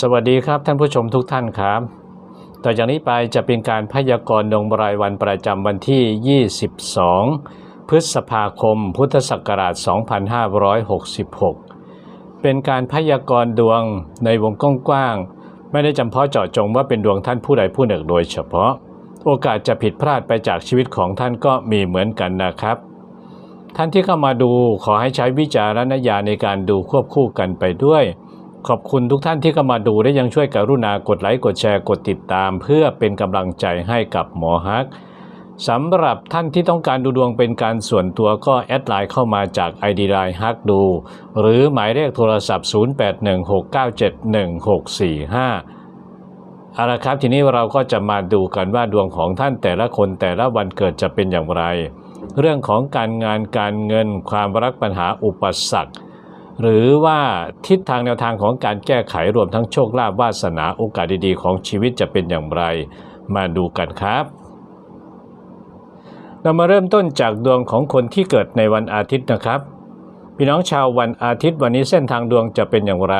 สวัสดีครับท่านผู้ชมทุกท่านครับ ต่อจากนี้ไปจะเป็นการพยากรณ์ดวงรายวันประจำวันที่ 22 พฤษภาคม พุทธศักราช 2566 เป็นการพยากรณ์ดวงในวงกว้างๆ ไม่ได้จำเพาะเจาะจงว่าเป็นดวงท่านผู้ใดผู้หนึ่งโดยเฉพาะ โอกาสจะผิดพลาดไปจากชีวิตของท่านก็มีเหมือนกันนะครับ ท่านที่เข้ามาดูขอให้ใช้วิจารณญาณในการดูควบคู่กันไปด้วย ขอบคุณทุกท่านที่เข้ามาดูและยังช่วยกรุณากดไลค์กดแชร์กดติดตาม เพื่อเป็นกำลังใจให้กับหมอฮักสำหรับท่านที่ต้องการดูดวงเป็นการส่วนตัวก็แอดไลน์เข้ามาจาก ID ไลน์ฮักดู หรือหมายเลขโทรศัพท์ 0816971645เอาละครับทีนี้เราก็จะมาดูกันว่าดวงของท่านแต่ละคนแต่ละวันเกิดจะเป็นอย่างไร เรื่องของการงานการเงินความรักปัญหาอุปสรรค หรือว่าทิศทางแนวทางของการแก้ไขรวมทั้งโชคลาภวาสนาโอกาสดีๆ ของชีวิตจะเป็นอย่างไร มาดูกันครับ เรามาเริ่มต้นจากดวงของคนที่เกิดในวันอาทิตย์นะครับ พี่น้องชาววันอาทิตย์วันนี้เส้นทางดวงจะเป็นอย่างไร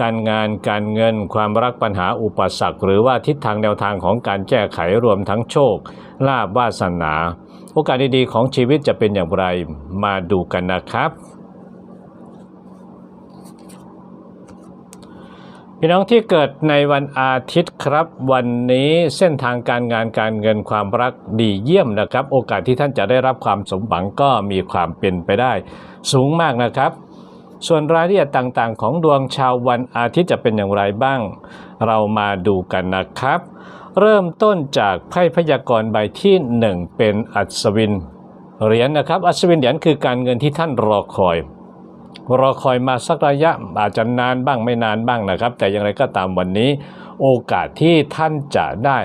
การงานการเงินความรักปัญหาอุปสรรค หรือว่าทิศทางแนวทางของการแก้ไขรวมทั้งโชคลาภวาสนา โอกาสดีๆของชีวิตจะเป็นอย่างไร มาดูกันนะครับ พี่น้องที่เกิดในวันอาทิตย์ครับ วันนี้เส้นทางการงานการเงินความรักดีเยี่ยมนะครับ โอกาสที่ท่านจะได้รับความสมหวังก็มีความเป็นไปได้ สูงมากนะครับ ส่วนรายละเอียดต่างๆ ของดวงชาววันอาทิตย์จะเป็นอย่างไรบ้าง เรามาดูกันนะครับ เริ่มต้นจากไพ่พยากรณ์ใบที่ 1 เป็นอัศวินเหรียญนะครับ อัศวินเหรียญคือการเงินที่ท่านรอคอย รอคอยมาสักระยะอาจจะนานบ้างไม่นานบ้างนะครับ แต่อย่างไรก็ตามวันนี้ โอกาสที่ท่านจะได้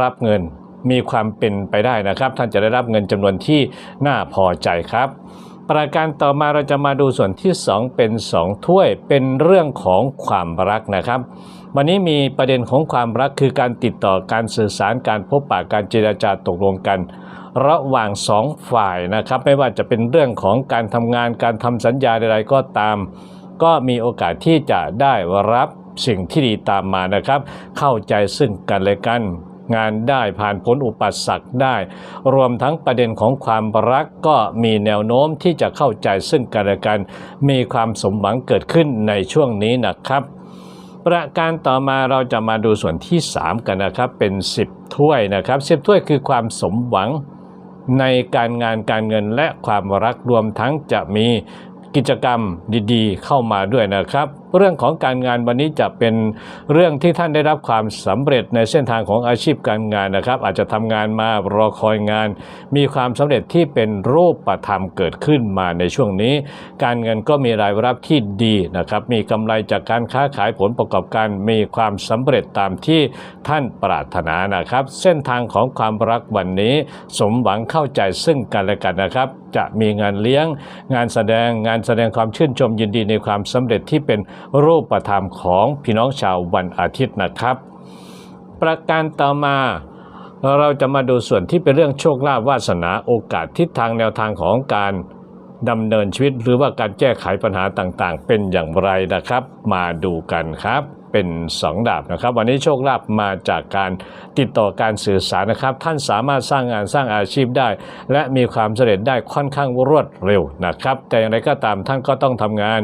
รับเงินมีความเป็นไปได้นะครับ ท่านจะได้รับเงินจำนวนที่น่าพอใจครับประการต่อมาเราจะมาดูส่วนที่ 2 เป็น 2 ถ้วยเป็นเรื่องของความรักนะครับ วันนี้มีประเด็นของความรักคือการติดต่อการสื่อสารการพบปะการเจรจาตกลงกัน ระหว่างสองฝ่ายนะครับไม่ว่าจะเป็นเรื่องของการทำงานการทำสัญญาใดๆก็ตาม ก็มีโอกาสที่จะได้รับสิ่งที่ดีตามมานะครับ เข้าใจซึ่งกันและกันงานได้ผ่านพ้นอุปสรรคได้ รวมทั้งประเด็นของความรักก็มีแนวโน้มที่จะเข้าใจซึ่งกันและกัน มีความสมหวังเกิดขึ้นในช่วงนี้นะครับ ประการต่อมาเราจะมาดูส่วนที่ 3 กันนะครับเป็น 10 ถ้วยนะครับ10ถ้วยคือความสมหวัง ในการงานการเงินและความรักรวมทั้งจะมีกิจกรรมดีๆ เข้ามาด้วยนะครับเรื่องของการงานวันนี้จะเป็นเรื่องที่ท่านได้รับความสำเร็จในเส้นทางของอาชีพการงานนะครับ อาจจะทำงานมารอคอยงาน มีความสำเร็จที่เป็นรูปธรรมเกิดขึ้นมาในช่วงนี้ การเงินก็มีรายรับที่ดีนะครับ มีกำไรจากการค้าขายผลประกอบการมีความสำเร็จตามที่ท่านปรารถนานะครับ เส้นทางของความรักวันนี้ สมหวังเข้าใจซึ่งกันและกันนะครับ จะมีงานเลี้ยง งานแสดงงานแสดงความชื่นชมยินดีในความสำเร็จที่เป็นรูปธรรมของพี่น้องชาววันอาทิตย์นะครับ ประการต่อมาเราจะมาดูส่วนที่เป็นเรื่องโชคลาภวาสนาโอกาสทิศทางแนวทางของการดำเนินชีวิต หรือว่าการแก้ไขปัญหาต่างๆ เป็นอย่างไรนะครับ มาดูกันครับ เป็นสองดาบนะครับ วันนี้โชคลาภมาจากการติดต่อการสื่อสารนะครับ ท่านสามารถสร้างงานสร้างอาชีพได้ และมีความสำเร็จได้ค่อนข้างรวดเร็วนะครับ แต่อย่างไรก็ตามท่านก็ต้องทำงาน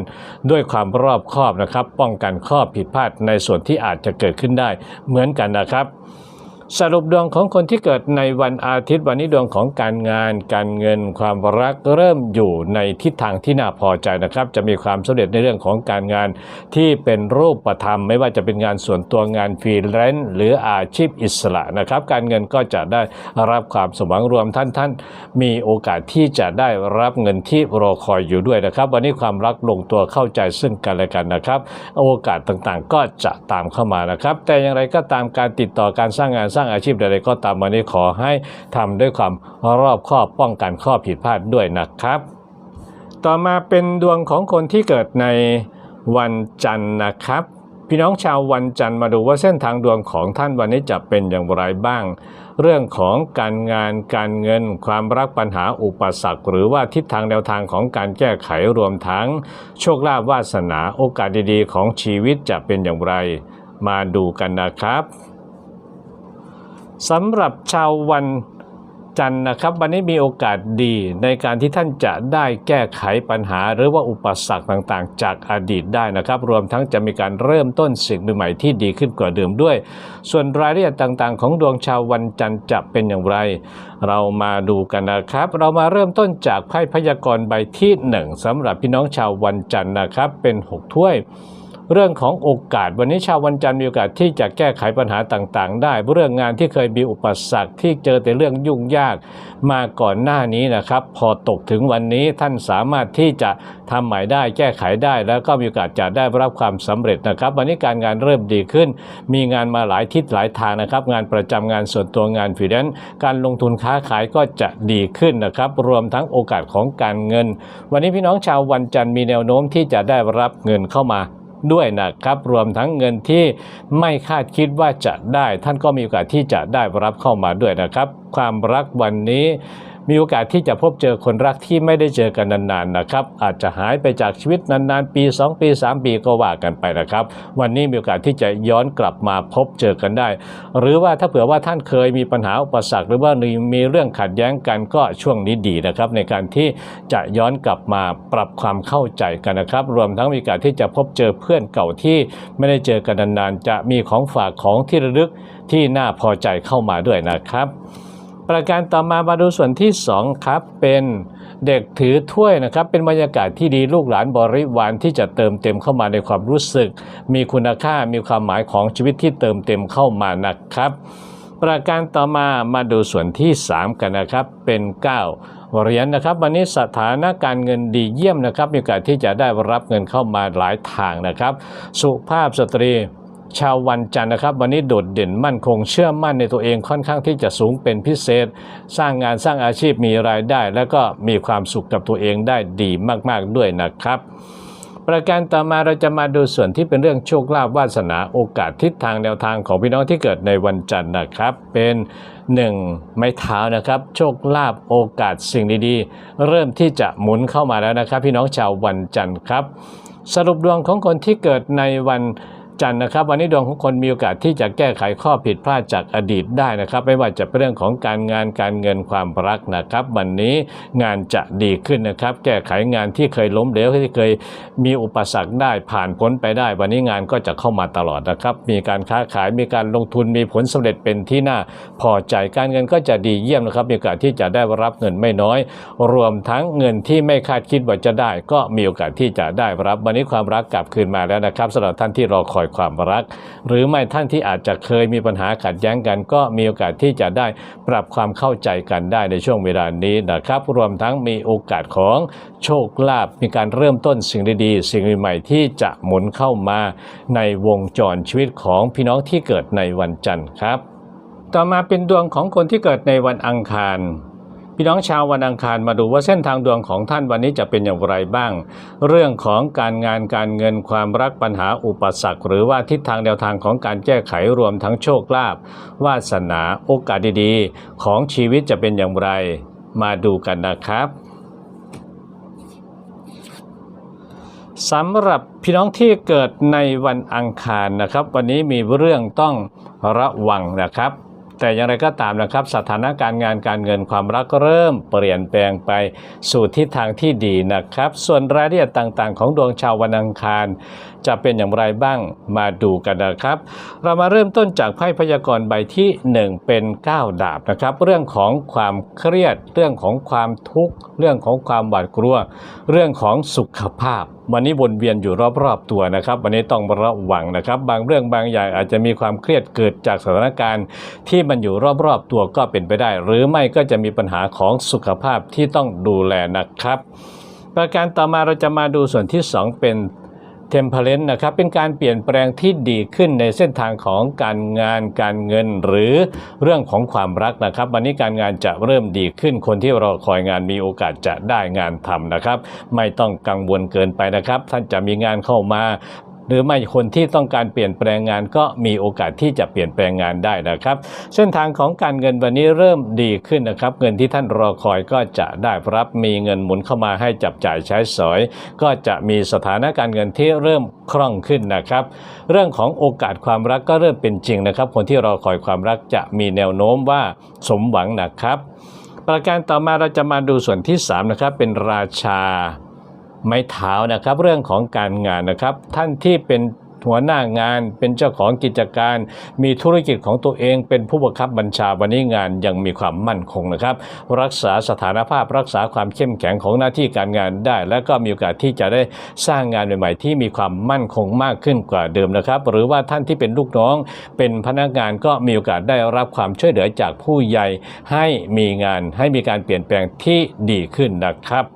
ด้วยความรอบคอบนะครับ ป้องกันข้อผิดพลาดในส่วนที่อาจจะเกิดขึ้นได้เหมือนกันนะครับ สรุปดวงของคนที่เกิดในวันอาทิตย์วันนี้ดวงของการงาน การเงินความรักเริ่มอยู่ในทิศทางที่น่าพอใจนะครับ จะมีความสำเร็จในเรื่องของการงานที่เป็นรูปธรรม ไม่ว่าจะเป็นงานส่วนตัวงานฟรีแลนซ์หรืออาชีพอิสระนะครับ การเงินก็จะได้รับความสมหวังรวมท่านท่านมีโอกาสที่จะได้รับเงินที่รอคอยอยู่ด้วยนะครับ วันนี้ความรักลงตัวเข้าใจซึ่งกันและกันนะครับ โอกาสต่างๆก็จะตามเข้ามานะครับ แต่อย่างไรก็ตามการติดต่อการสร้างงานสร้างอาชีพใดๆก็ตามวันนี้ขอให้ทำด้วยความรอบคอบป้องกันข้อผิดพลาดด้วยนะครับ ต่อมาเป็นดวงของคนที่เกิดในวันจันทร์นะครับ พี่น้องชาววันจันทร์มาดูว่าเส้นทางดวงของท่านวันนี้จะเป็นอย่างไรบ้าง เรื่องของการงานการเงิน ความรักปัญหาอุปสรรค หรือว่าทิศทางแนวทางของการแก้ไขรวมทั้ง โชคลาภวาสนาโอกาสดีๆ ของชีวิตจะเป็นอย่างไร มาดูกันนะครับ สำหรับชาววันจันทร์นะครับ วันนี้มีโอกาสดีในการที่ท่านจะได้แก้ไขปัญหา หรือว่าอุปสรรคต่างๆ จากอดีตได้นะครับ รวมทั้งจะมีการเริ่มต้นสิ่งใหม่ๆที่ดีขึ้นกว่าเดิมด้วย ส่วนรายละเอียดต่างๆ ของดวงชาววันจันทร์จะเป็นอย่างไร เรามาดูกันนะครับ เรามาเริ่มต้นจากไพ่พยากรณ์ใบที่หนึ่งสำหรับพี่น้องชาววันจันทร์นะครับเป็นหกถ้วย เรื่องของโอกาส วันนี้ชาววันจันทร์มีโอกาสที่จะแก้ไขปัญหาต่างๆ ได้ เรื่องงานที่เคยมีอุปสรรคที่เจอแต่เรื่องยุ่งยากมาก่อนหน้านี้นะครับ พอตกถึงวันนี้ท่านสามารถที่จะทำใหม่ได้แก้ไขได้ แล้วก็มีโอกาสจะได้รับความสำเร็จนะครับ วันนี้การงานเริ่มดีขึ้น มีงานมาหลายทิศหลายทางนะครับ งานประจำงานส่วนตัวงานฟรีแลนซ์การลงทุนค้าขายก็จะดีขึ้นนะครับ รวมทั้งโอกาสของการเงิน วันนี้พี่น้องชาววันจันทร์มีแนวโน้มที่จะได้รับเงินเข้ามา ด้วยนะครับ รวมทั้งเงินที่ไม่คาดคิดว่าจะได้ ท่านก็มีโอกาสที่จะได้รับเข้ามาด้วยนะครับ ความรักวันนี้ มีโอกาสที่จะพบเจอคนรักที่ไม่ได้เจอกันนานๆนะครับ อาจจะหายไปจากชีวิตนานๆ ปี 2 ปี 3 ปีก็ว่ากันไปนะครับ วันนี้มีโอกาสที่จะย้อนกลับมาพบเจอกันได้ หรือว่าถ้าเผื่อว่าท่านเคยมีปัญหาอุปสรรคหรือว่ามีเรื่องขัดแย้งกันก็ช่วงนี้ดีนะครับ ในการที่จะย้อนกลับมาปรับความเข้าใจกันนะครับ รวมทั้งมีโอกาสที่จะพบเจอเพื่อนเก่าที่ไม่ได้เจอกันนานๆ จะมีของฝากของที่ระลึกที่น่าพอใจเข้ามาด้วยนะครับ ประการต่อมามาดูส่วนที่ 2 ครับ เป็นเด็กถือถ้วยนะครับ เป็นบรรยากาศที่ดีลูกหลานบริวารที่จะเติมเต็มเข้ามาในความรู้สึก มีคุณค่ามีความหมายของชีวิตที่เติมเต็มเข้ามานะครับ ประการต่อมามาดูส่วนที่ 3 กันนะครับเป็น 9เหรียญนะครับวันนี้สถานะการเงินดีเยี่ยมนะครับมีโอกาสที่จะได้รับเงินเข้ามาหลายทางนะครับ สุภาพสตรี ชาววันจันทร์นะครับ วันนี้โดดเด่นมั่นคงเชื่อมั่นในตัวเองค่อนข้างที่จะสูงเป็นพิเศษ สร้างงานสร้างอาชีพมีรายได้ แล้วก็มีความสุขกับตัวเองได้ดีมากๆด้วยนะครับ ประการต่อมาเราจะมาดูส่วนที่เป็นเรื่องโชคลาภวาสนาโอกาสทิศทางแนวทางของพี่น้องที่เกิดในวันจันทร์นะครับ เป็น 1 ไม้เท้านะครับ โชคลาภโอกาสสิ่งดีๆ เริ่มที่จะหมุนเข้ามาแล้วนะครับ พี่น้องชาววันจันทร์ครับ สรุปดวงของคนที่เกิดในวัน จันทร์นะครับ วันนี้ดวงของคนมีโอกาสที่จะแก้ไขข้อผิดพลาดจากอดีตได้นะครับ ไม่ว่าจะเป็นเรื่องของการงานการเงินความรักนะครับ วันนี้งานจะดีขึ้นนะครับ แก้ไขงานที่เคยล้มเหลวที่เคยมีอุปสรรคได้ผ่านพ้นไปได้ วันนี้งานก็จะเข้ามาตลอดนะครับ มีการค้าขายมีการลงทุนมีผลสำเร็จเป็นที่น่าพอใจการเงินก็จะดีเยี่ยมนะครับมีโอกาสที่จะได้รับเงินไม่น้อย รวมทั้งเงินที่ไม่คาดคิดว่าจะได้ ก็มีโอกาสที่จะได้รับ วันนี้ความรักกลับคืนมาแล้วนะครับสำหรับท่านที่รอคอยความรัก หรือไม่ท่านที่อาจจะเคยมีปัญหาขัดแย้งกัน ก็มีโอกาสที่จะได้ปรับความเข้าใจกันได้ในช่วงเวลานี้นะครับ รวมทั้งมีโอกาสของโชคลาภมีการเริ่มต้นสิ่งดีๆ สิ่งใหม่ที่จะหมุนเข้ามาในวงจรชีวิตของพี่น้องที่เกิดในวันจันทร์ครับ ต่อมาเป็นดวงของคนที่เกิดในวันอังคาร พี่น้องชาววันอังคารมาดูว่าเส้นทางดวงของท่านวันนี้จะเป็นอย่างไรบ้าง เรื่องของการงานการเงินความรักปัญหาอุปสรรค หรือว่าทิศทางแนวทางของการแก้ไขรวมทั้งโชคลาภวาสนาโอกาสดีๆ ของชีวิตจะเป็นอย่างไร มาดูกันนะครับสำหรับพี่น้องที่เกิดในวันอังคารนะครับ วันนี้มีเรื่องต้องระวังนะครับ แต่อย่างไรก็ตามนะครับสถานการณ์งานการเงินความรักก็เริ่มเปลี่ยนแปลงไปสู่ทิศทางที่ดีนะครับ ส่วนรายละเอียดต่างๆ ของดวงชาววันอังคาร จะเป็นอย่างไรบ้างมาดูกันนะครับ เรามาเริ่มต้นจากไพ่พยากรณ์ใบที่ 1 เป็น 9 ดาบนะครับ เรื่องของความเครียด เรื่องของความทุกข์เรื่องของความหวาดกลัว เรื่องของสุขภาพวันนี้วนเวียนอยู่รอบๆตัวนะครับ วันนี้ต้องระวังนะครับ บางเรื่องบางอย่างอาจจะมีความเครียดเกิดจากสถานการณ์ ที่มันอยู่รอบๆตัวก็เป็นไปได้ หรือไม่ก็จะมีปัญหาของสุขภาพที่ต้องดูแลนะครับ ประการต่อมาเราจะมาดูส่วนที่ 2 เป็น เทมเพลนนะครับเป็นการเปลี่ยนแปลงที่ดีขึ้นในเส้นทางของการงานการเงินหรือเรื่องของความรักนะครับ วันนี้การงานจะเริ่มดีขึ้นคนที่รอคอยงานมีโอกาสจะได้งานทำนะครับ ไม่ต้องกังวลเกินไปนะครับ ท่านจะมีงานเข้ามา หรือไม่คนที่ต้องการเปลี่ยนแปลงงานก็มีโอกาสที่จะเปลี่ยนแปลงงานได้นะครับ เส้นทางของการเงินวันนี้เริ่มดีขึ้นนะครับ เงินที่ท่านรอคอยก็จะได้รับมีเงินหมุนเข้ามาให้จับจ่ายใช้สอย ก็จะมีสถานะการเงินที่เริ่มคล่องขึ้นนะครับ เรื่องของโอกาสความรักก็เริ่มเป็นจริงนะครับ คนที่รอคอยความรักจะมีแนวโน้มว่าสมหวังนะครับ ประการต่อมาเราจะมาดูส่วนที่สามนะครับเป็นราชา ไม้เท้านะครับ เรื่องของการงานนะครับ ท่านที่เป็นหัวหน้างานเป็นเจ้าของกิจการ มีธุรกิจของตัวเองเป็นผู้บังคับบัญชาวันนี้งานยังมีความมั่นคงนะครับ รักษาสถานภาพรักษาความเข้มแข็งของหน้าที่การงานได้ และก็มีโอกาสที่จะได้สร้างงานใหม่ๆ ที่มีความมั่นคงมากขึ้นกว่าเดิมนะครับ หรือว่าท่านที่เป็นลูกน้อง เป็นพนักงานก็มีโอกาสได้รับความช่วยเหลือจากผู้ใหญ่ให้มีงานให้มีการเปลี่ยนแปลงที่ดีขึ้นนะครับ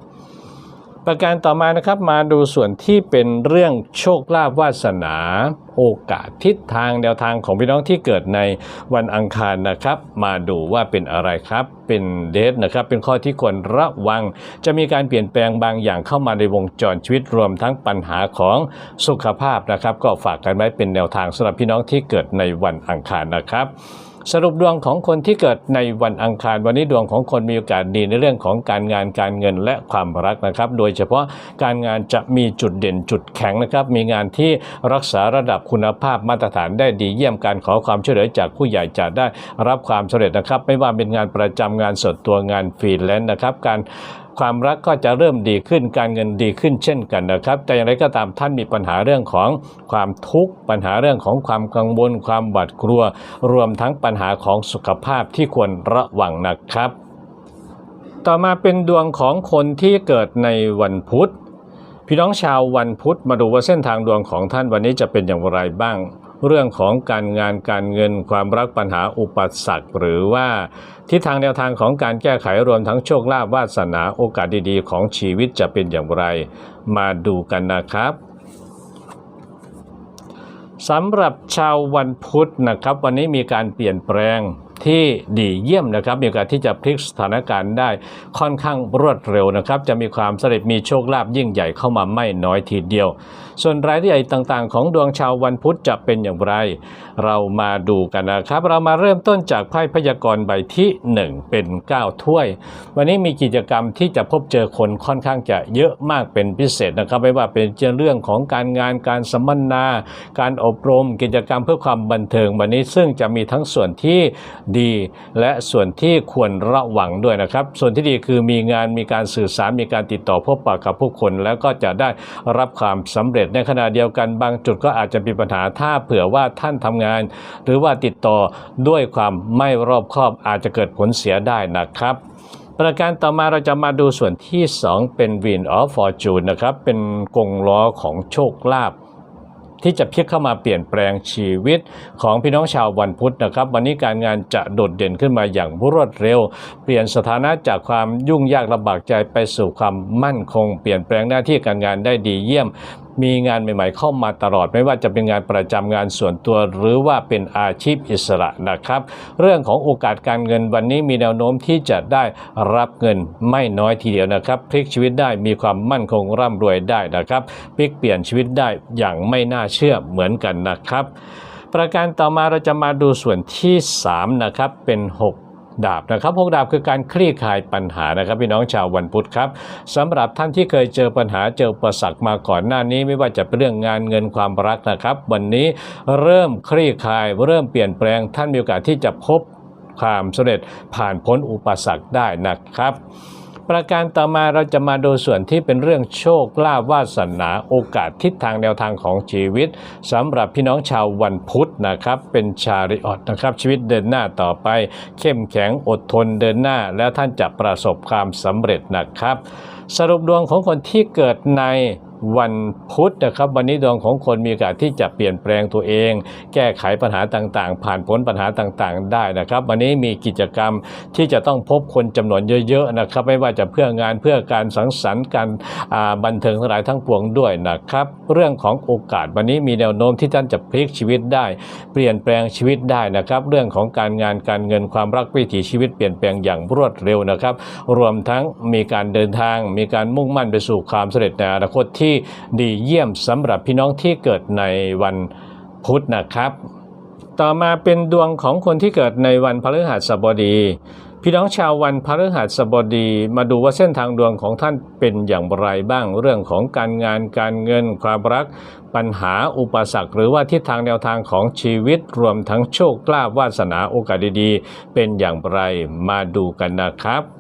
ประการต่อมานะครับมาดูส่วนที่เป็นเรื่องโชคลาภวาสนา โอกาสทิศทางแนวทางของพี่น้องที่เกิดในวันอังคารนะครับ มาดูว่าเป็นอะไรครับ เป็นเดทนะครับ เป็นข้อที่ควรระวัง จะมีการเปลี่ยนแปลงบางอย่างเข้ามาในวงจรชีวิตรวมทั้งปัญหาของสุขภาพนะครับ ก็ฝากกันไว้เป็นแนวทางสำหรับพี่น้องที่เกิดในวันอังคารนะครับ สรุปดวงของคนที่เกิดในวันอังคาร วันนี้ดวงของคนมีโอกาสดีในเรื่องของการงานการเงินและความรักนะครับ โดยเฉพาะการงานจะมีจุดเด่นจุดแข็งนะครับ มีงานที่รักษาระดับคุณภาพมาตรฐานได้ดีเยี่ยมการขอความช่วยเหลือจากผู้ใหญ่จะได้รับความสำเร็จนะครับ ไม่ว่าเป็นงานประจำงานส่วนตัวงานฟรีแลนซ์นะครับการ ความรักก็จะเริ่มดีขึ้นการเงินดีขึ้นเช่นกันนะครับ แต่อย่างไรก็ตามท่านมีปัญหาเรื่องของความทุกข์ปัญหาเรื่องของความกังวล ความหวาดกลัว รวมทั้งปัญหาของสุขภาพที่ควรระวังนะครับ ต่อมาเป็นดวงของคนที่เกิดในวันพุธพี่น้องชาววันพุธมาดูว่าเส้นทางดวงของท่านวันนี้จะเป็นอย่างไรบ้าง เรื่องของการงานการเงินความรักปัญหาอุปสรรคหรือว่าทิศทางแนวทางของการแก้ไขรวมทั้งโชคลาภวาสนาโอกาสดีๆ ของชีวิตจะเป็นอย่างไร มาดูกันนะครับสำหรับชาววันพุธนะครับ วันนี้มีการเปลี่ยนแปลงที่ดีเยี่ยมนะครับ มีโอกาสที่จะพลิกสถานการณ์ได้ค่อนข้างรวดเร็วนะครับ จะมีความสำเร็จมีโชคลาภยิ่งใหญ่เข้ามาไม่น้อยทีเดียว ส่วนรายละเอียดต่างๆ ของดวงชาววันพุธจะเป็นอย่างไร เรามาดูกันนะครับ เรามาเริ่มต้นจากไพ่พยากรณ์ใบที่ 1 เป็น 9 ถ้วย วันนี้มีกิจกรรมที่จะพบเจอคนค่อนข้างจะเยอะมากเป็นพิเศษนะครับไม่ว่าเป็นเรื่องของการงานการสัมมนา การอบรม กิจกรรมเพื่อความบันเทิงวันนี้ซึ่งจะมีทั้งส่วนที่ดีและส่วนที่ควรระวังด้วยนะครับ ส่วนที่ดีคือมีงานมีการสื่อสารมีการติดต่อพบปะกับผู้คน แล้วก็จะได้รับความสำเร็จในขณะเดียวกันบางจุดก็อาจจะมีปัญหาถ้าเผื่อว่าท่านทำงาน หรือว่าติดต่อด้วยความไม่รอบคอบอาจจะเกิดผลเสียได้นะครับประการต่อมาเราจะมาดูส่วนที่ 2 เป็น Win of Fortune นะครับ เป็นกงล้อของโชคลาภที่จะพลิกเข้ามาเปลี่ยนแปลงชีวิตของพี่น้องชาววันพุธนะครับ วันนี้การงานจะโดดเด่นขึ้นมาอย่างรวดเร็ว เปลี่ยนสถานะจากความยุ่งยากลำบากใจไปสู่ความมั่นคง เปลี่ยนแปลงหน้าที่การงานได้ดีเยี่ยม มีงานใหม่ ๆ เข้ามาตลอด ไม่ว่าจะเป็นงานประจำงานส่วนตัว หรือว่าเป็นอาชีพอิสระนะครับ เรื่องของโอกาสการเงินวันนี้มีแนวโน้มที่จะได้รับเงินไม่น้อยทีเดียวนะครับพลิกชีวิตได้มีความมั่นคงร่ำรวยได้นะครับพลิกเปลี่ยนชีวิตได้อย่างไม่น่าเชื่อเหมือนกันนะครับ ประการต่อมาเราจะมาดูส่วนที่ 3 นะครับเป็น 6 ดาบนะครับหกดาบคือการคลี่คลายปัญหานะครับ พี่น้องชาววันพุธครับสำหรับท่านที่เคยเจอปัญหาเจอประสักมาก่อนหน้านี้ ไม่ว่าจะเป็นเรื่องงานเงินความรักนะครับ วันนี้เริ่มคลี่คลาย เริ่มเปลี่ยนแปลงท่านมีโอกาสที่จะพบความสำเร็จผ่านพ้นอุปสรรคได้นะครับ ประการต่อมาเราจะมาดูส่วนที่เป็นเรื่องโชคลาภวาสนาโอกาสทิศทางแนวทางของชีวิตสำหรับพี่น้องชาววันพุธนะครับเป็นชาริออตนะครับชีวิตเดินหน้าต่อไป เข้มแข็งอดทนเดินหน้า แล้วท่านจะประสบความสำเร็จนะครับ สรุปดวงของคนที่เกิดใน วันพุธนะครับวันนี้ดวงของคนมีโอกาสที่จะเปลี่ยนแปลงตัวเอง แก้ไขปัญหาต่างๆ ผ่านพ้นปัญหาต่างๆ ได้นะครับ วันนี้มีกิจกรรมที่จะต้องพบคนจำนวนเยอะๆนะครับ ไม่ว่าจะเพื่องานเพื่อการสังสรรค์การบันเทิงทั้งหลายทั้งปวงด้วยนะครับ เรื่องของโอกาสวันนี้มีแนวโน้มที่ท่านจะพลิกชีวิตได้ เปลี่ยนแปลงชีวิตได้นะครับ เรื่องของการงานการเงินความรักวิถีชีวิตเปลี่ยนแปลงอย่างรวดเร็วนะครับ รวมทั้งมีการเดินทาง มีการมุ่งมั่นไปสู่ความสำเร็จในอนาคตที่ที่ดีเยี่ยมสำหรับพี่น้องที่เกิดในวันพุธนะครับ ต่อมาเป็นดวงของคนที่เกิดในวันพฤหัสบดี พี่น้องชาววันพฤหัสบดี มาดูว่าเส้นทางดวงของท่านเป็นอย่างไรบ้างเรื่องของการงานการเงินความรัก ปัญหาอุปสรรค หรือว่าทิศทางแนวทางของชีวิตรวมทั้งโชคลาภวาสนาโอกาสดีๆ เป็นอย่างไรมาดูกันนะครับ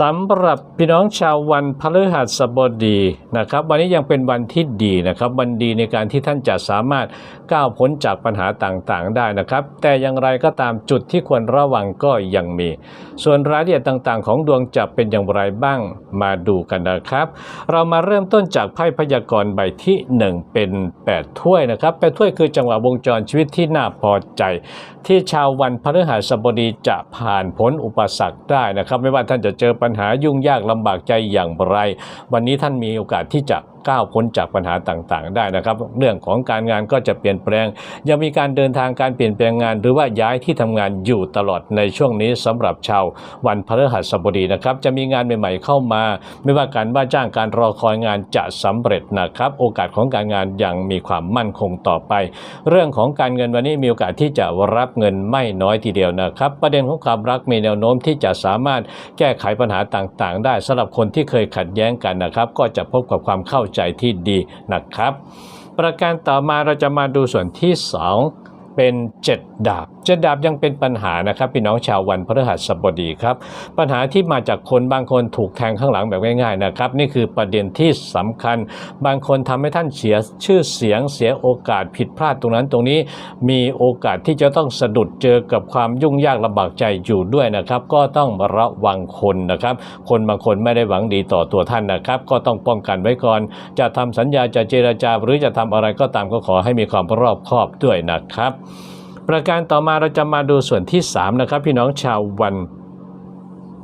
สำหรับพี่น้องชาววันพฤหัสบดีนะครับ วันนี้ยังเป็นวันที่ดีนะครับ วันดีในการที่ท่านจะสามารถ ก้าวพ้นจากปัญหาต่างๆ ได้นะครับ แต่อย่างไรก็ตามจุดที่ควรระวังก็ยังมี ส่วนรายละเอียดต่างๆ ของดวงจะเป็นอย่างไรบ้างมาดูกันนะครับ เรามาเริ่มต้นจากไพ่พยากรณ์ใบที่ 1 เป็น 8 ถ้วยนะครับแปดถ้วยคือจังหวะวงจรชีวิตที่น่าพอใจ ที่ชาววันพฤหัสบดีจะผ่านพ้นอุปสรรคได้นะครับ ไม่ว่าท่านจะเจอปัญหายุ่งยากลำบากใจอย่างไร วันนี้ท่านมีโอกาสที่จะ ก้าวพ้นจากปัญหาต่างๆ ได้นะครับ เรื่องของการงานก็จะเปลี่ยนแปลง ยังมีการเดินทางการเปลี่ยนแปลงงาน หรือว่าย้ายที่ทำงานอยู่ตลอดในช่วงนี้สำหรับชาววันพฤหัสบดีนะครับ จะมีงานใหม่ๆเข้ามา ไม่ว่าการว่าจ้างการรอคอยงานจะสำเร็จนะครับ โอกาสของการงานยังมีความมั่นคงต่อไป เรื่องของการเงินวันนี้มีโอกาสที่จะรับเงินไม่น้อยทีเดียวนะครับ ประเด็นของความรักมีแนวโน้มที่จะสามารถแก้ไขปัญหาต่างๆ ได้สำหรับคนที่เคยขัดแย้งกันนะครับ ก็จะพบกับความเข้าใจที่ดีนะครับ ประการต่อมาเราจะมาดูส่วนที่ 2 เป็น 7 ดาบ เจ็ดดาบยังเป็นปัญหานะครับพี่น้องชาววันพฤหัสบดีครับ ปัญหาที่มาจากคนบางคนถูกแทงข้างหลังแบบง่ายๆนะครับนี่คือประเด็นที่สำคัญ บางคนทำให้ท่านเสียชื่อเสียงเสียโอกาสผิดพลาดตรงนั้นตรงนี้ มีโอกาสที่จะต้องสะดุดเจอกับความยุ่งยากลำบากใจอยู่ด้วยนะครับ ก็ต้องระวังคนนะครับ คนบางคนไม่ได้หวังดีต่อตัวท่านนะครับ ก็ต้องป้องกันไว้ก่อน จะทำสัญญาจะเจรจาหรือจะทำอะไรก็ตามก็ขอให้มีความรอบคอบด้วยนะครับ ประการต่อมาเราจะมาดูส่วนที่ 3 นะครับ พี่น้องชาววัน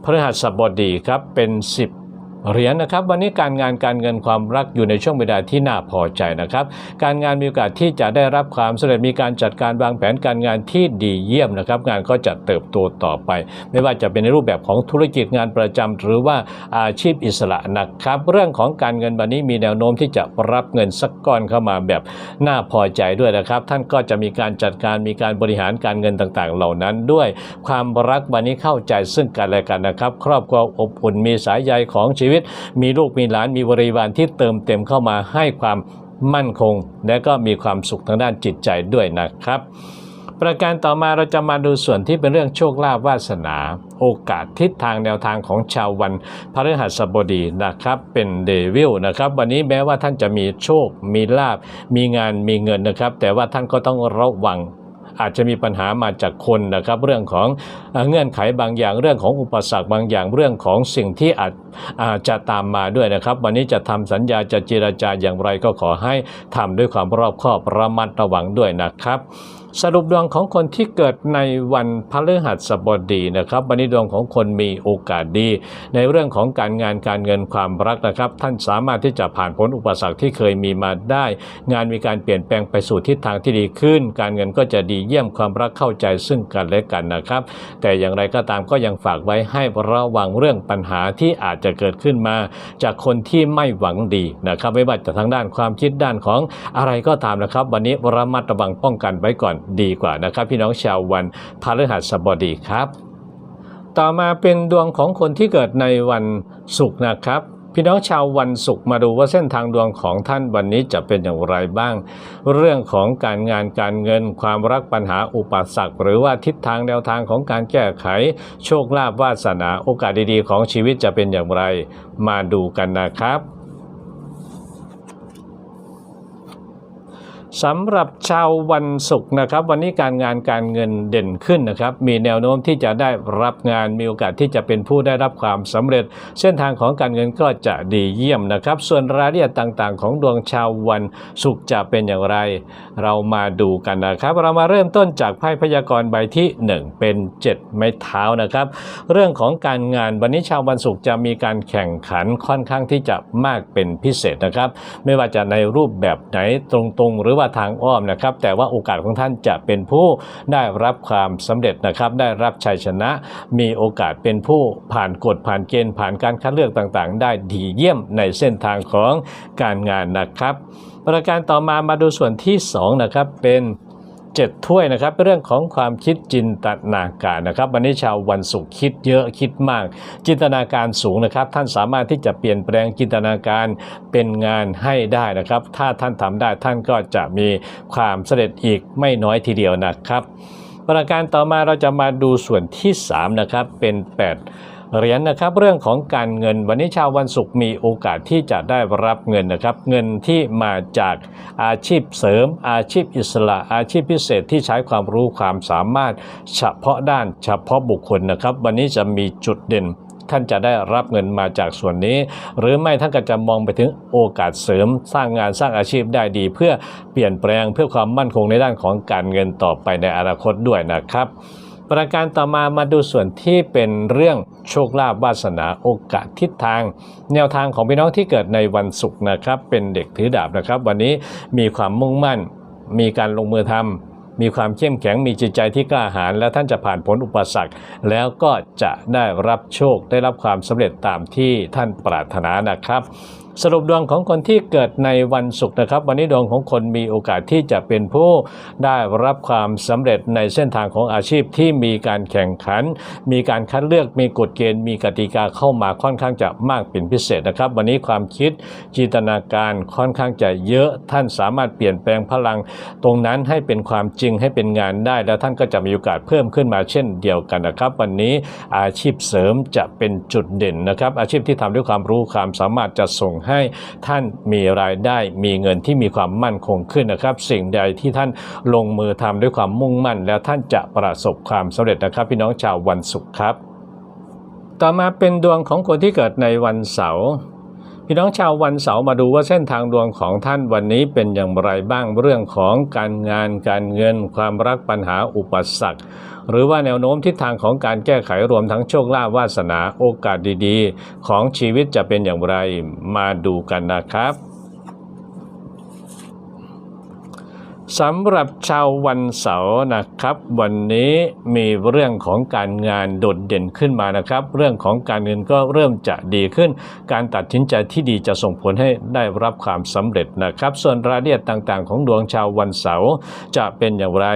พฤหัสบดีครับเป็น 10 เหรียญนะครับวันนี้การงานการเงินความรักอยู่ในช่วงเวลาที่น่าพอใจนะครับ การงานมีโอกาสที่จะได้รับความสำเร็จมีการจัดการวางแผนการงานที่ดีเยี่ยมนะครับ งานก็จะเติบโตต่อไป ไม่ว่าจะเป็นในรูปแบบของธุรกิจงานประจำหรือว่าอาชีพอิสระนะครับ เรื่องของการเงินวันนี้มีแนวโน้มที่จะรับเงินสักก้อนเข้ามาแบบน่าพอใจด้วยนะครับ ท่านก็จะมีการจัดการมีการบริหารการเงินต่างๆ เหล่านั้นด้วย ความรักวันนี้เข้าใจซึ่งกันและกันนะครับ ครอบครัวอบอุ่นมีสายใยของชีวิตมีลูกมีหลานมีบริวารที่เติมเต็มเข้ามาให้ความมั่นคง และก็มีความสุขทางด้านจิตใจด้วยนะครับ ประการต่อมาเราจะมาดูส่วนที่เป็นเรื่องโชคลาภวาสนา โอกาสทิศทางแนวทางของชาววันพฤหัสบดีนะครับ เป็นเดวิลนะครับ วันนี้แม้ว่าท่านจะมีโชค มีลาบมีงานมีเงินนะครับ แต่ว่าท่านก็ต้องระวัง อาจจะมีปัญหามาจากคนนะครับ เรื่องของเงื่อนไขบางอย่างเรื่องของอุปสรรคบางอย่างเรื่องของสิ่งที่อาจอาจจะตามมาด้วยนะครับ วันนี้จะทำสัญญาจะเจรจาอย่างไรก็ขอให้ทำด้วยความรอบคอบระมัดระวังด้วยนะครับสรุปดวงของคนที่เกิดในวันพฤหัสบดีนะครับวันนี้ดวงของคนมีโอกาสดี ในเรื่องของการงานการเงินความรักนะครับ ท่านสามารถที่จะผ่านพ้นอุปสรรคที่เคยมีมาได้ งานมีการเปลี่ยนแปลงไปสู่ทิศทางที่ดีขึ้น การเงินก็จะดีเยี่ยมความรักเข้าใจซึ่งกันและกันนะครับ แต่อย่างไรก็ตามก็ยังฝากไว้ให้ระวังเรื่องปัญหาที่อาจจะเกิดขึ้นมา จากคนที่ไม่หวังดีนะครับ ไม่ว่าจะทางด้านความคิดด้านของอะไรก็ตามนะครับ วันนี้ระมัดระวังป้องกันไว้ก่อนดีกว่านะครับ พี่น้องชาววันพฤหัสบดีครับ ต่อมาเป็นดวงของคนที่เกิดในวันศุกร์นะครับ พี่น้องชาววันศุกร์มาดูว่าเส้นทางดวงของท่านวันนี้จะเป็นอย่างไรบ้าง เรื่องของการงานการเงิน ความรักปัญหาอุปสรรค หรือว่าทิศทางแนวทางของการแก้ไข โชคลาภวาสนาโอกาสดีๆ ของชีวิตจะเป็นอย่างไร มาดูกันนะครับ สำหรับชาววันศุกร์นะครับ วันนี้การงานการเงินเด่นขึ้นนะครับ มีแนวโน้มที่จะได้รับงานมีโอกาสที่จะเป็นผู้ได้รับความสำเร็จ เส้นทางของการเงินก็จะดีเยี่ยมนะครับ ส่วนรายละเอียดต่างๆ ของดวงชาววันศุกร์จะเป็นอย่างไร เรามาดูกันนะครับ เรามาเริ่มต้นจากไพ่พยากรณ์ใบที่ 1 เป็น 7 ไม้เท้านะครับ เรื่องของการงานวันนี้ชาววันศุกร์จะมีการแข่งขันค่อนข้างที่จะมากเป็นพิเศษนะครับ ไม่ว่าจะในรูปแบบไหนตรงๆ หรือว่าว่าทางอ้อมนะครับ แต่ว่าโอกาสของท่านจะเป็นผู้ได้รับความสำเร็จนะครับ ได้รับชัยชนะ มีโอกาสเป็นผู้ผ่านกฎผ่านเกณฑ์ผ่านการคัดเลือกต่างๆ ได้ดีเยี่ยมในเส้นทางของการงานนะครับ ประการต่อมามาดูส่วนที่สองนะครับเป็น เจ็ดถ้วยนะครับเรื่องของความคิดจินตนาการนะครับ วันนี้ชาววันศุกร์คิดเยอะคิดมาก จินตนาการสูงนะครับ ท่านสามารถที่จะเปลี่ยนแปลงจินตนาการเป็นงานให้ได้นะครับ ถ้าท่านทำได้ท่านก็จะมีความสำเร็จอีกไม่น้อยทีเดียวนะครับ ประการต่อมาเราจะมาดูส่วนที่ 3 นะครับเป็น 8 เหรียญนะครับเรื่องของการเงินวันนี้ชาววันศุกร์มีโอกาสที่จะได้รับเงินนะครับ เงินที่มาจากอาชีพเสริม อาชีพอิสระ อาชีพพิเศษที่ใช้ความรู้ความสามารถ เฉพาะด้านเฉพาะบุคคลนะครับ วันนี้จะมีจุดเด่นท่านจะได้รับเงินมาจากส่วนนี้ หรือไม่ท่านก็จะมองไปถึงโอกาสเสริมสร้างงานสร้างอาชีพได้ดี เพื่อเปลี่ยนแปลงเพื่อความมั่นคงในด้านของการเงินต่อไปในอนาคตด้วยนะครับ ประการต่อมามาดูส่วนที่เป็นเรื่องโชคลาภวาสนาโอกาสทิศทาง แนวทางของพี่น้องที่เกิดในวันศุกร์นะครับ เป็นเด็กถือดาบนะครับ วันนี้มีความมุ่งมั่น มีการลงมือทำมีความเข้มแข็งมีจิตใจที่กล้าหาญและท่านจะผ่านพ้นอุปสรรค แล้วก็จะได้รับโชคได้รับความสำเร็จตามที่ท่านปรารถนานะครับ สรุปดวงของคนที่เกิดในวันศุกร์นะครับ วันนี้ดวงของคนมีโอกาสที่จะเป็นผู้ได้รับความสำเร็จในเส้นทางของอาชีพที่มีการแข่งขัน มีการคัดเลือกมีกฎเกณฑ์มีกติกาเข้ามาค่อนข้างจะมากเป็นพิเศษนะครับ วันนี้ความคิดจินตนาการค่อนข้างจะเยอะท่านสามารถเปลี่ยนแปลงพลัง ตรงนั้นให้เป็นความจริงให้เป็นงานได้ แล้วท่านก็จะมีโอกาสเพิ่มขึ้นมาเช่นเดียวกันนะครับ วันนี้อาชีพเสริมจะเป็นจุดเด่นนะครับ อาชีพที่ทำด้วยความรู้ความสามารถจะส่งให้ท่านมีรายได้มีเงินที่มีความมั่นคงขึ้นนะครับ สิ่งใดที่ท่านลงมือทำด้วยความมุ่งมั่น แล้วท่านจะประสบความสำเร็จนะครับ พี่น้องชาววันศุกร์ครับ ต่อมาเป็นดวงของคนที่เกิดในวันเสาร์พี่น้องชาววันเสาร์มาดูว่าเส้นทางดวงของท่านวันนี้เป็นอย่างไรบ้างเรื่องของการงานการเงิน ความรักปัญหาอุปสรรค หรือว่าแนวโน้มทิศทางของการแก้ไขรวมทั้งโชคลาภวาสนาโอกาสดีๆ ของชีวิตจะเป็นอย่างไรมาดูกันนะครับ สำหรับชาววันเสาร์นะครับ วันนี้มีเรื่องของการงานโดดเด่นขึ้นมานะครับ เรื่องของการเงินก็เริ่มจะดีขึ้น การตัดสินใจที่ดีจะส่งผลให้ได้รับความสำเร็จนะครับ ส่วนรายละเอียดต่างๆ ของดวงชาววันเสาร์จะเป็นอย่างไร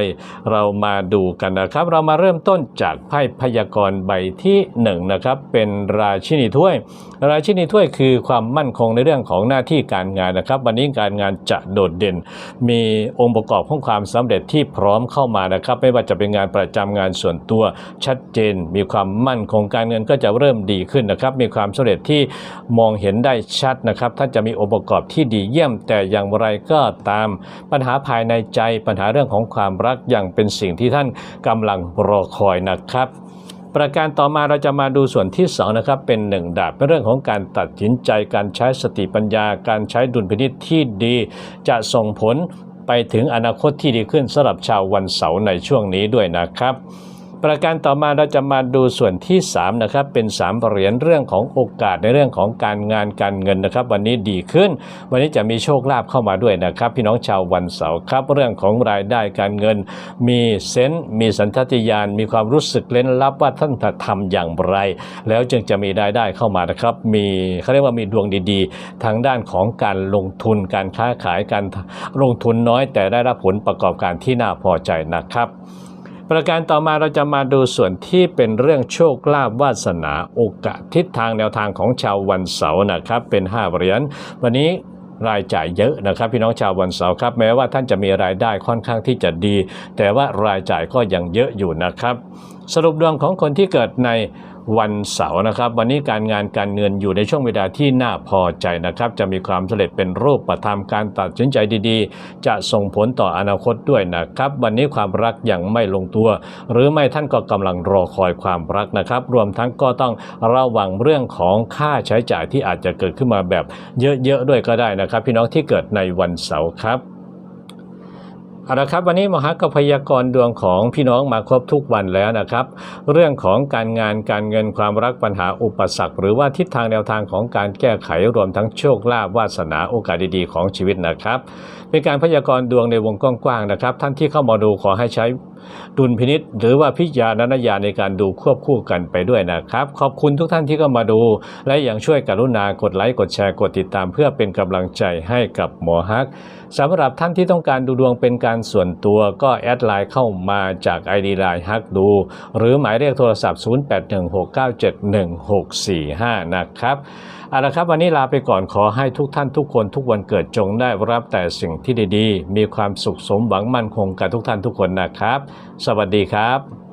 เรามาดูกันนะครับ เรามาเริ่มต้นจากไพ่พยากรณ์ใบที่หนึ่งนะครับเป็นราชินีถ้วย ราชินีถ้วยคือความมั่นคงในเรื่องของหน้าที่การงานนะครับ วันนี้การงานจะโดดเด่น มีองค์ประกอบของความสำเร็จที่พร้อมเข้ามานะครับ ไม่ว่าจะเป็นงานประจำงานส่วนตัวชัดเจน มีความมั่นคงการเงินก็จะเริ่มดีขึ้นนะครับ มีความสำเร็จที่มองเห็นได้ชัดนะครับท่านจะมีองค์ประกอบที่ดีเยี่ยม แต่อย่างไรก็ตามปัญหาภายในใจปัญหาเรื่องของความรักยังเป็นสิ่งที่ท่านกำลังรอคอยนะครับประการต่อมาเราจะมาดูส่วนที่2นะครับเป็นหนึ่งดาบเป็นเรื่องของการตัดสินใจการใช้สติปัญญา การใช้ดุลพินิจที่ดี จะส่งผล ไปถึงอนาคตที่ดีขึ้นสำหรับชาววันเสาร์ในช่วงนี้ด้วยนะครับ ประการต่อมาเราจะมาดูส่วนที่3นะครับเป็น3เหรียญเรื่องของโอกาสในเรื่องของการงานการเงินนะครับ วันนี้ดีขึ้น วันนี้จะมีโชคลาภเข้ามาด้วยนะครับ พี่น้องชาววันเสาร์ครับ เรื่องของรายได้การเงิน มีเซนส์มีสัญชาตญาณมีความรู้สึกเล่นลับว่าท่านจะทำอย่างไร แล้วจึงจะมีรายได้เข้ามานะครับ มีเขาเรียกว่ามีดวงดีๆ ทางด้านของการลงทุนการค้าขายการลงทุนน้อย แต่ได้รับผลประกอบการที่น่าพอใจนะครับ ประการต่อมาเราจะมาดูส่วนที่เป็นเรื่องโชคลาภวาสนาโอกาสทิศทางแนวทางของชาววันเสาร์นะครับ เป็น5เหรียญวันนี้รายจ่ายเยอะนะครับพี่น้องชาววันเสาร์ครับแม้ว่าท่านจะมีรายได้ค่อนข้างที่จะดี แต่ว่ารายจ่ายก็ยังเยอะอยู่นะครับ สรุปดวงของคนที่เกิดใน วันเสาร์นะครับ วันนี้การงานการเงินอยู่ในช่วงเวลาที่น่าพอใจนะครับ จะมีความสำเร็จเป็นรูปธรรมการตัดสินใจดีๆ จะส่งผลต่ออนาคตด้วยนะครับ วันนี้ความรักยังไม่ลงตัว หรือไม่ท่านก็กำลังรอคอยความรักนะครับ รวมทั้งก็ต้องระวังเรื่องของค่าใช้จ่ายที่อาจจะเกิดขึ้นมาแบบเยอะๆด้วยก็ได้นะครับ พี่น้องที่เกิดในวันเสาร์ครับ เอาละครับวันนี้มหากพยากรดวงของพี่น้องมาครบทุกวันแล้วนะครับ เรื่องของการงานการเงินความรักปัญหาอุปสรรค หรือว่าทิศทางแนวทางของการแก้ไขรวมทั้งโชคลาภวาสนาโอกาสดีๆของชีวิตนะครับ เป็นการพยากรณ์ดวงในวงกว้างๆนะครับ ท่านที่เข้ามาดูขอให้ใช้ดุลพินิษหรือว่าพิจารณญาณในการดูควบคู่กันไปด้วยนะครับ ขอบคุณทุกท่านที่เข้ามาดู และยังช่วยกรุณากดไลค์กดแชร์กดติดตาม เพื่อเป็นกำลังใจให้กับหมอฮักสำหรับท่านที่ต้องการดูดวงเป็นการส่วนตัวก็แอดไลน์เข้ามาจาก ID ไลน์ฮักดู หรือหมายเลขโทรศัพท์ 0816971645 นะครับ เอาละครับ วันนี้ลาไปก่อนขอให้ทุกท่านทุกคนทุกวันเกิดจงได้รับแต่สิ่งที่ดีๆ มีความสุขสมหวังมั่นคงกับทุกท่านทุกคนนะครับ สวัสดีครับ